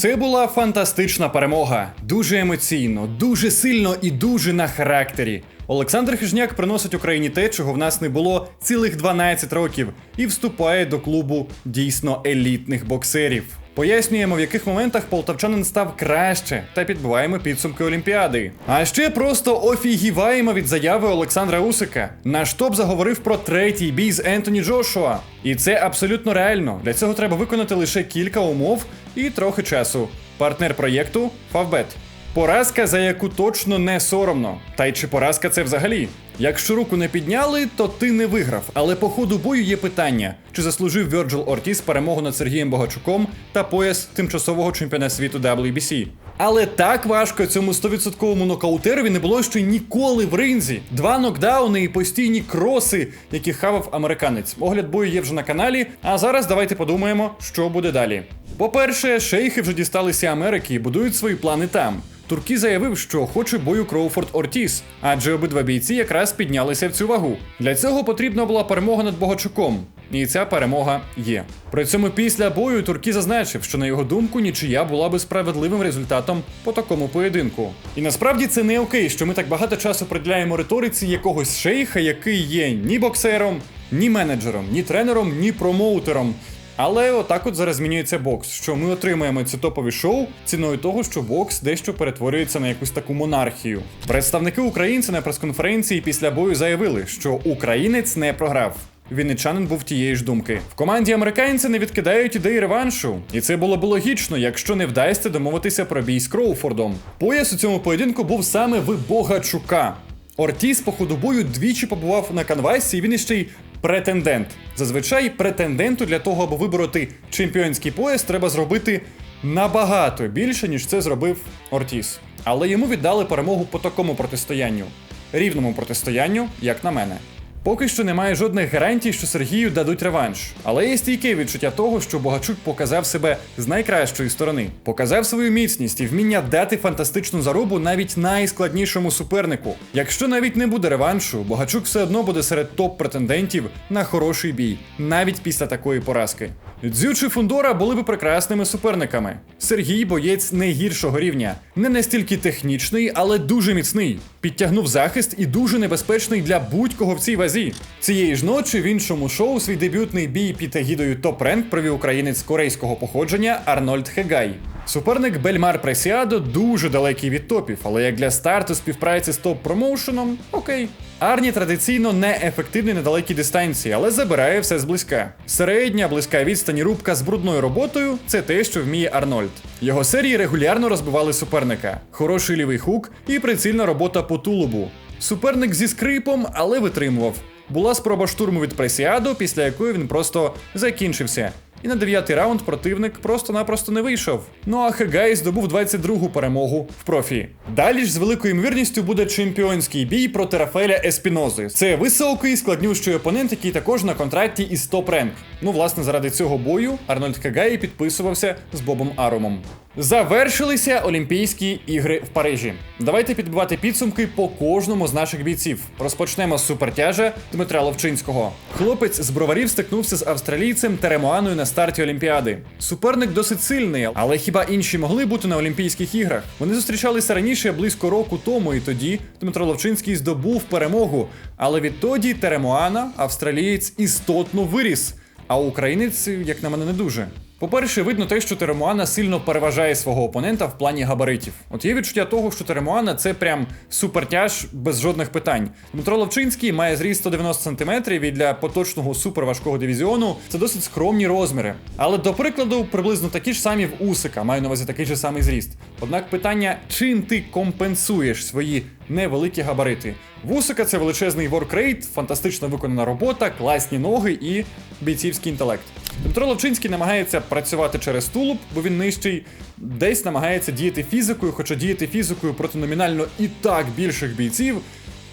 Це була фантастична перемога. Дуже емоційно, дуже сильно і дуже на характері. Олександр Хижняк приносить Україні те, чого в нас не було цілих 12 років, і вступає до клубу дійсно елітних боксерів. Пояснюємо, в яких моментах полтавчанин став краще, та підбиваємо підсумки Олімпіади. А ще просто офігіваємо від заяви Олександра Усика. Наш топ заговорив про третій бій з Ентоні Джошуа. І це абсолютно реально. Для цього треба виконати лише кілька умов і трохи часу. Партнер проєкту Фавбет. Поразка, за яку точно не соромно. Та й чи поразка це взагалі? Якщо руку не підняли, то ти не виграв. Але по ходу бою є питання: чи заслужив Вьорджил Ортіс перемогу над Сергієм Богачуком та пояс тимчасового чемпіона світу WBC? Але так важко цьому 100% нокаутерові не було ще ніколи в ринзі. Два нокдауни і постійні кроси, які хавав американець. Огляд бою є вже на каналі. А зараз давайте подумаємо, що буде далі. По-перше, шейхи вже дісталися Америки і будують свої плани там. Туркі заявив, що хоче бою Кроуфорд Ортіс, адже обидва бійці якраз піднялися в цю вагу. Для цього потрібна була перемога над Богачуком. І ця перемога є. При цьому після бою Туркі зазначив, що на його думку нічия була би справедливим результатом по такому поєдинку. І насправді це не окей, що ми так багато часу приділяємо риториці якогось шейха, який є ні боксером, ні менеджером, ні тренером, ні промоутером. Але отак от зараз змінюється бокс, що ми отримаємо ці топові шоу ціною того, що бокс дещо перетворюється на якусь таку монархію. Представники українця на прес-конференції після бою заявили, що українець не програв. Вінничанин був тієї ж думки. В команді американця не відкидають ідеї реваншу, і це було б логічно, якщо не вдасться домовитися про бій з Кроуфордом. Пояс у цьому поєдинку був саме в Богачука. Ортіс по ходу бою двічі побував на канвасі, і він іще й претендент. Зазвичай претенденту для того, аби вибороти чемпіонський пояс, треба зробити набагато більше, ніж це зробив Ортіс. Але йому віддали перемогу по такому протистоянню, рівному протистоянню, як на мене. Поки що немає жодних гарантій, що Сергію дадуть реванш. Але є стійке відчуття того, що Богачук показав себе з найкращої сторони, показав свою міцність і вміння дати фантастичну зарубу навіть найскладнішому супернику. Якщо навіть не буде реваншу, Богачук все одно буде серед топ-претендентів на хороший бій, навіть після такої поразки. Дзю чи Фундора були би прекрасними суперниками. Сергій боєць не гіршого рівня, не настільки технічний, але дуже міцний. Підтягнув захист і дуже небезпечний для будь-кого в цій вазі. Цієї ж ночі в іншому шоу свій дебютний бій під егідою Топ Ренк провів українець корейського походження Арнольд Хегай. Суперник Бельмар Пресіадо дуже далекий від топів, але як для старту співпраці з топ-промоушеном, окей. Арні традиційно неефективний на далекій дистанції, але забирає все зблизька. Середня, близька відстані рубка з брудною роботою це те, що вміє Арнольд. Його серії регулярно розбивали суперника. Хороший лівий хук і прицільна робота по тулубу. Суперник зі скрипом, але витримував. Була спроба штурму від Пресіадо, після якої він просто закінчився. І на дев'ятий раунд противник просто-напросто не вийшов. Ну а Хегай здобув 22-гу перемогу в профі. Далі ж з великою ймовірністю буде чемпіонський бій проти Рафаеля Еспінози. Це високий складнющий опонент, який також на контракті із топ ренк. Ну, власне, заради цього бою Арнольд Хегай підписувався з Бобом Арумом. Завершилися Олімпійські ігри в Парижі. Давайте підбивати підсумки по кожному з наших бійців. Розпочнемо з супертяжа Дмитра Ловчинського. Хлопець з броварів стикнувся з австралійцем Теремоаною на старті Олімпіади. Суперник досить сильний, але хіба інші могли бути на Олімпійських іграх? Вони зустрічалися раніше близько року тому, і тоді Дмитро Ловчинський здобув перемогу. Але відтоді Теремоана, австралієць, істотно виріс. А українець, як на мене, не дуже. По-перше, видно те, що Теремуана сильно переважає свого опонента в плані габаритів. От є відчуття того, що Теремуана це прям супертяж без жодних питань. Дмитро Ловчинський має зріст 190 см і для поточного суперважкого дивізіону це досить скромні розміри. Але до прикладу, приблизно такі ж самі в Усика, маю на увазі такий же самий зріст. Однак питання, чим ти компенсуєш свої невеликі габарити? В Усика це величезний воркрейт, фантастично виконана робота, класні ноги і бійцівський інтелект. Дмитро Ловчинський намагається працювати через тулуб, бо він нижчий, десь намагається діяти фізикою, хоча діяти фізикою проти номінально і так більших бійців.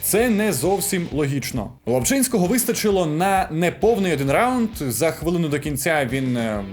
Це не зовсім логічно. Ловчинського вистачило на неповний один раунд. За хвилину до кінця він е,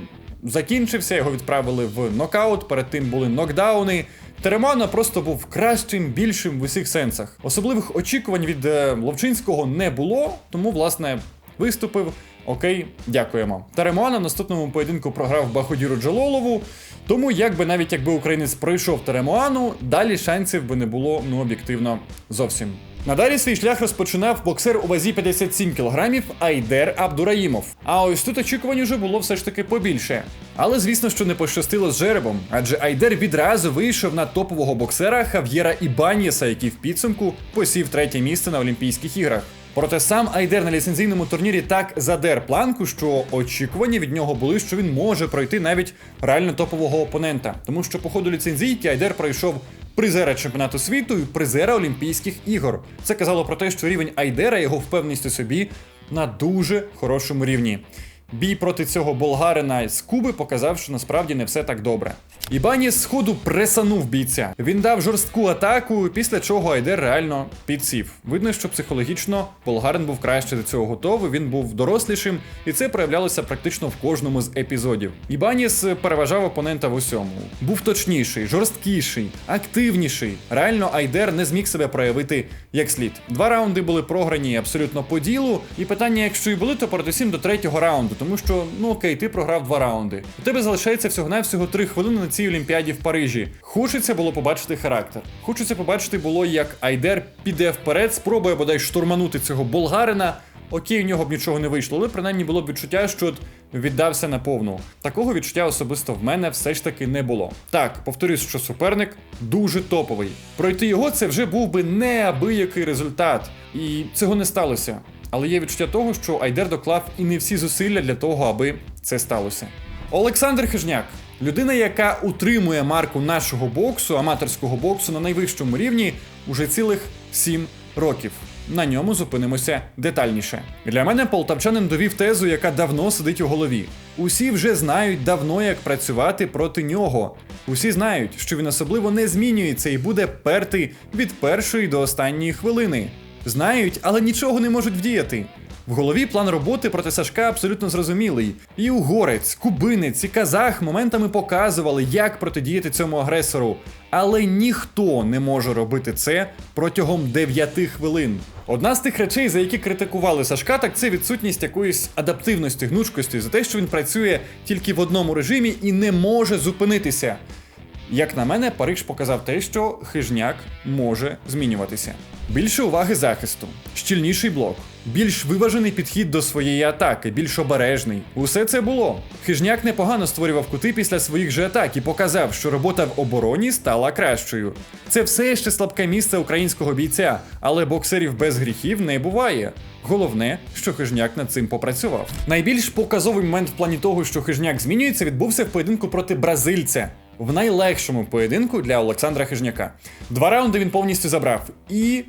закінчився, його відправили в нокаут. Перед тим були нокдауни. Теремана просто був кращим, більшим в усіх сенсах. Особливих очікувань від е, Ловчинського не було, тому, власне, виступив Окей, дякуємо. Таремуана в наступному поєдинку програв Баходіру Джалолову. Тому, якби навіть якби українець пройшов Таремуану, далі шансів би не було, ну об'єктивно, зовсім. Надалі свій шлях розпочинав боксер у вазі 57 кг Айдер Абдураїмов. А ось тут очікувань уже було все ж таки побільше. Але звісно, що не пощастило з жеребом, адже Айдер відразу вийшов на топового боксера Хав'єра Ібанієса, який в підсумку посів третє місце на Олімпійських іграх. Проте сам Айдер на ліцензійному турнірі так задер планку, що очікування від нього були, що він може пройти навіть реально топового опонента. Тому що по ходу ліцензійки Айдер пройшов призера чемпіонату світу і призера Олімпійських ігор. Це казало про те, що рівень Айдера, його впевненість у собі на дуже хорошому рівні. Бій проти цього болгарина з Куби показав, що насправді не все так добре. Ібані з ходу пресанув бійця. Він дав жорстку атаку, після чого Айдер реально підсів. Видно, що психологічно болгарин був краще до цього готовий, він був дорослішим, і це проявлялося практично в кожному з епізодів. Ібаніс переважав опонента в усьому. Був точніший, жорсткіший, активніший. Реально, Айдер не зміг себе проявити як слід. Два раунди були програні абсолютно по ділу, і питання, якщо і були, то передусім до третього раунду, тому що ну окей, ти програв два раунди. У тебе залишається всього-навсього три хвилини на цій олімпіаді в Парижі. Хочеться було побачити характер. Хочеться побачити було, як Айдер піде вперед, спробує бодай штурманути цього болгарина. Окей, у нього б нічого не вийшло, але принаймні було б відчуття, що віддався на повну. Такого відчуття особисто в мене все ж таки не було. Так, повторюсь, що суперник дуже топовий. Пройти його це вже був би неабиякий результат, і цього не сталося. Але є відчуття того, що Айдер доклав і не всі зусилля для того, аби це сталося. Олександр Хижняк, людина, яка утримує марку нашого боксу, аматорського боксу на найвищому рівні уже цілих 7 років. На ньому зупинимося детальніше. Для мене полтавчанин довів тезу, яка давно сидить у голові. Усі вже знають давно, як працювати проти нього. Усі знають, що він особливо не змінюється і буде перти від першої до останньої хвилини. Знають, але нічого не можуть вдіяти. В голові план роботи проти Сашка абсолютно зрозумілий. І угорець, кубинець і казах моментами показували, як протидіяти цьому агресору. Але ніхто не може робити це протягом 9 хвилин. Одна з тих речей, за які критикували Сашка, так це відсутність якоїсь адаптивності, гнучкості за те, що він працює тільки в одному режимі і не може зупинитися. Як на мене, Париж показав те, що хижняк може змінюватися. Більше уваги захисту, щільніший блок, більш виважений підхід до своєї атаки, більш обережний. Усе це було. Хижняк непогано створював кути після своїх же атак і показав, що робота в обороні стала кращою. Це все ще слабке місце українського бійця, але боксерів без гріхів не буває. Головне, що хижняк над цим попрацював. Найбільш показовий момент в плані того, що хижняк змінюється, відбувся в поєдинку проти бразильця. В найлегшому поєдинку для Олександра Хижняка. Два раунди він повністю забрав і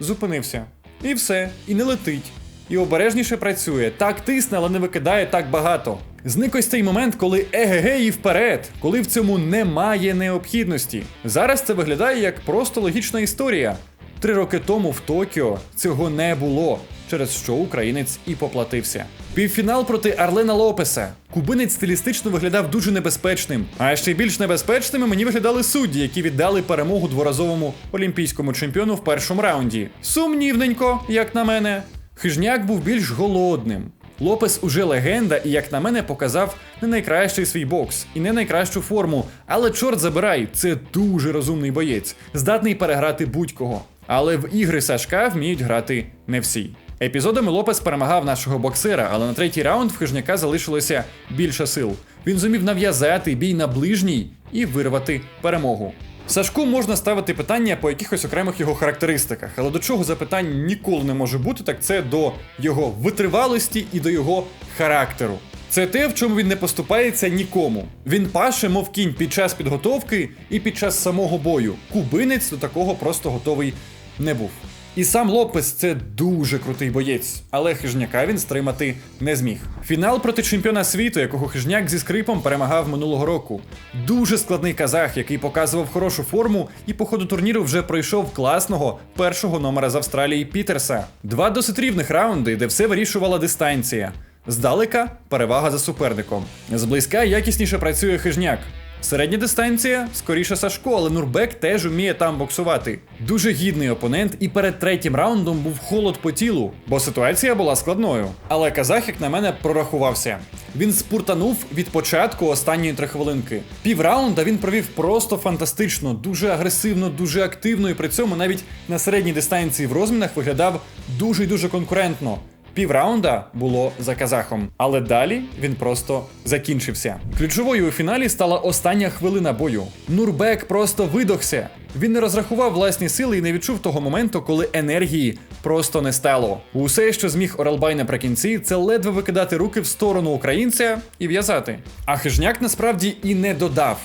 зупинився. І все, і не летить. І обережніше працює. Так тисне, але не викидає так багато. Зник ось цей момент, коли еге і вперед, коли в цьому немає необхідності. Зараз це виглядає як просто логічна історія. Три роки тому в Токіо цього не було, через що українець і поплатився. Півфінал проти Арлена Лопеса. Кубинець стилістично виглядав дуже небезпечним. А ще більш небезпечними мені виглядали судді, які віддали перемогу дворазовому олімпійському чемпіону в першому раунді. Сумнівненько, як на мене. Хижняк був більш голодним. Лопес уже легенда, і, як на мене, показав не найкращий свій бокс і не найкращу форму. Але чорт забирай, це дуже розумний боєць, здатний переграти будь-кого. Але в ігри Сашка вміють грати не всі. Епізодами Лопес перемагав нашого боксера, але на третій раунд в хижняка залишилося більше сил. Він зумів нав'язати бій на ближній і вирвати перемогу. Сашку можна ставити питання по якихось окремих його характеристиках, але до чого запитань ніколи не може бути, так це до його витривалості і до його характеру. Це те, в чому він не поступається нікому. Він паше, мов кінь під час підготовки і під час самого бою. Кубинець до такого просто готовий не був. І сам Лопес це дуже крутий боєць, але хижняка він стримати не зміг. Фінал проти чемпіона світу, якого хижняк зі скрипом перемагав минулого року. Дуже складний казах, який показував хорошу форму, і по ходу турніру вже пройшов класного першого номера з Австралії Пітерса. Два досить рівних раунди, де все вирішувала дистанція. Здалека перевага за суперником. Зблизька якісніше працює хижняк. Середня дистанція, скоріше Сашко, але Нурбек теж вміє там боксувати. Дуже гідний опонент, і перед третім раундом був холод по тілу, бо ситуація була складною. Але казах, як на мене, прорахувався. Він спуртанув від початку останньої три хвилинки. Пів раунда він провів просто фантастично, дуже агресивно, дуже активно, і при цьому навіть на середній дистанції в розмінах виглядав дуже й дуже конкурентно. Півраунда було за казахом, але далі він просто закінчився. Ключовою у фіналі стала остання хвилина бою. Нурбек просто видохся. Він не розрахував власні сили і не відчув того моменту, коли енергії просто не стало. Усе, що зміг Оралбай наприкінці, це ледве викидати руки в сторону українця і в'язати. А хижняк насправді і не додав.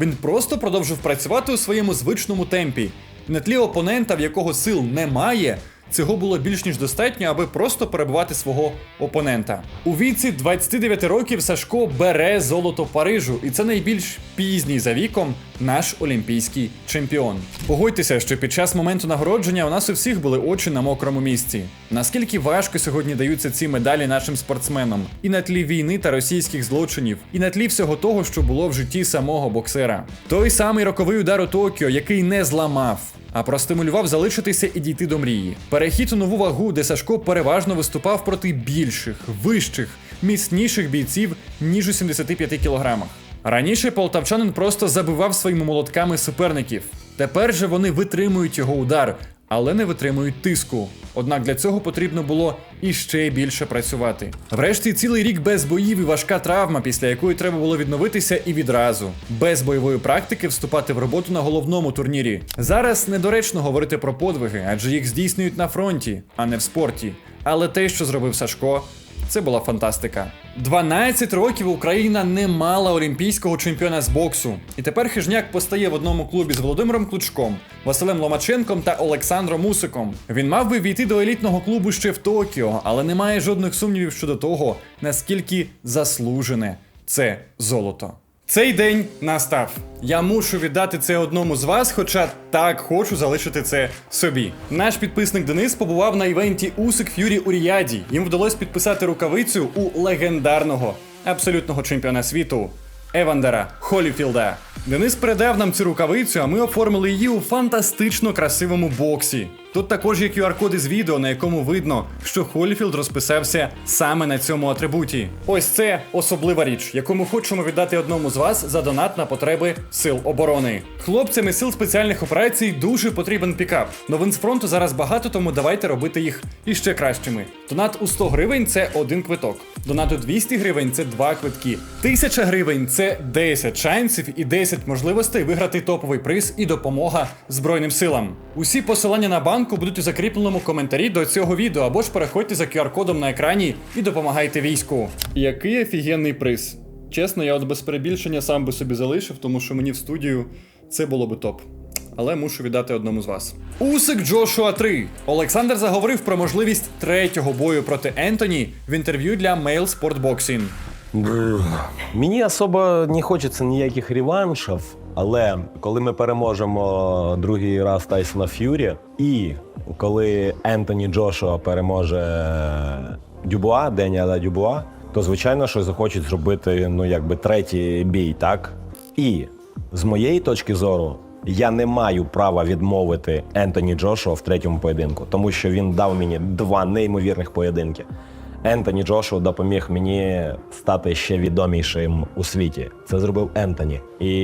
Він просто продовжив працювати у своєму звичному темпі. На тлі опонента, в якого сил немає, Цього було більш ніж достатньо, аби просто перебувати свого опонента. У віці 29 років Сашко бере золото Парижу, і це найбільш пізній за віком наш олімпійський чемпіон. Погодьтеся, що під час моменту нагородження у нас у всіх були очі на мокрому місці. Наскільки важко сьогодні даються ці медалі нашим спортсменам, і на тлі війни та російських злочинів, і на тлі всього того, що було в житті самого боксера. Той самий роковий удар у Токіо, який не зламав а простимулював залишитися і дійти до мрії. Перехід у нову вагу, де Сашко переважно виступав проти більших, вищих, міцніших бійців, ніж у 75 кілограмах. Раніше полтавчанин просто забивав своїми молотками суперників. Тепер же вони витримують його удар, але не витримують тиску. Однак для цього потрібно було іще більше працювати. Врешті цілий рік без боїв і важка травма, після якої треба було відновитися і відразу, без бойової практики вступати в роботу на головному турнірі. Зараз недоречно говорити про подвиги, адже їх здійснюють на фронті, а не в спорті. Але те, що зробив Сашко, це була фантастика. 12 років Україна не мала олімпійського чемпіона з боксу. І тепер хижняк постає в одному клубі з Володимиром Клучком, Василем Ломаченком та Олександром Усиком. Він мав би війти до елітного клубу ще в Токіо, але немає жодних сумнівів щодо того, наскільки заслужене це золото. Цей день настав. Я мушу віддати це одному з вас, хоча так хочу залишити це собі. Наш підписник Денис побував на івенті Усик Ф'юрі у Ріаді. Їм вдалося підписати рукавицю у легендарного абсолютного чемпіона світу Евандера Холіфілда. Денис передав нам цю рукавицю, а ми оформили її у фантастично красивому боксі. Тут також є QR-код із відео, на якому видно, що Холіфілд розписався саме на цьому атрибуті. Ось це особлива річ, яку ми хочемо віддати одному з вас за донат на потреби сил оборони. Хлопцям із сил спеціальних операцій дуже потрібен пікап. Новин з фронту зараз багато, тому давайте робити їх іще кращими. Донат у 100 гривень це один квиток. Донат у 200 гривень це два квитки. 1000 гривень це 10 шансів і 10 можливостей виграти топовий приз і допомога Збройним силам. Усі посилання на банку будуть у закріпленому коментарі до цього відео, або ж переходьте за QR-кодом на екрані і допомагайте війську. Який офігенний приз. Чесно, я от без перебільшення сам би собі залишив, тому що мені в студію це було би топ. Але мушу віддати одному з вас. Усик Джошуа 3. Олександр заговорив про можливість третього бою проти Ентоні в інтерв'ю для Mail Sport Boxing. Мені особо не хочеться ніяких реваншів, але коли ми переможемо другий раз Тайсона Ф'юрі, і коли Ентоні Джошуа переможе Дюбуа, Деніела Дюбуа, то звичайно, що захочуть зробити ну якби третій бій, так? І з моєї точки зору. Я не маю права відмовити Ентоні Джошуа в третьому поєдинку, тому що він дав мені два неймовірних поєдинки. Ентоні Джошуа допоміг мені стати ще відомішим у світі. Це зробив Ентоні. І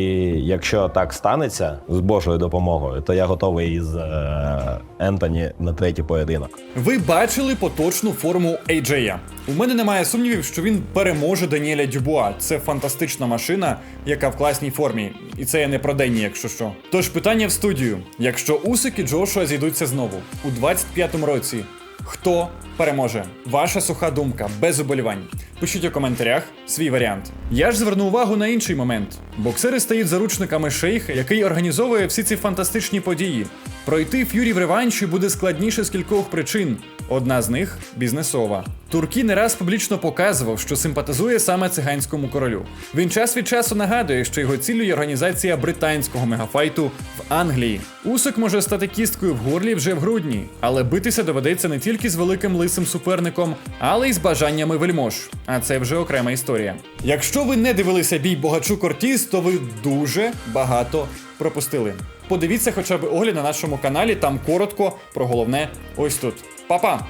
якщо так станеться з Божою допомогою, то я готовий із е, Ентоні на третій поєдинок. Ви бачили поточну форму AJ. У мене немає сумнівів, що він переможе Даніеля Дюбуа. Це фантастична машина, яка в класній формі. І це я не про Денні, якщо що. Тож питання в студію: якщо Усик і Джошуа зійдуться знову у 25-му році, хто переможе? Ваша суха думка, без уболівань. Пишіть у коментарях свій варіант. Я ж зверну увагу на інший момент. Боксери стають заручниками шейха, який організовує всі ці фантастичні події. Пройти ф'юрі в реванші буде складніше з кількох причин. Одна з них бізнесова. Туркі не раз публічно показував, що симпатизує саме циганському королю. Він час від часу нагадує, що його ціллю є організація британського мегафайту в Англії. Усик може стати кісткою в горлі вже в грудні, але битися доведеться не тільки з великим лисим суперником, але й з бажаннями вельмож. А це вже окрема історія. Якщо ви не дивилися бій Богачу Кортіс, то ви дуже багато пропустили. Подивіться хоча б огляд на нашому каналі, там коротко про головне ось тут. Па-па!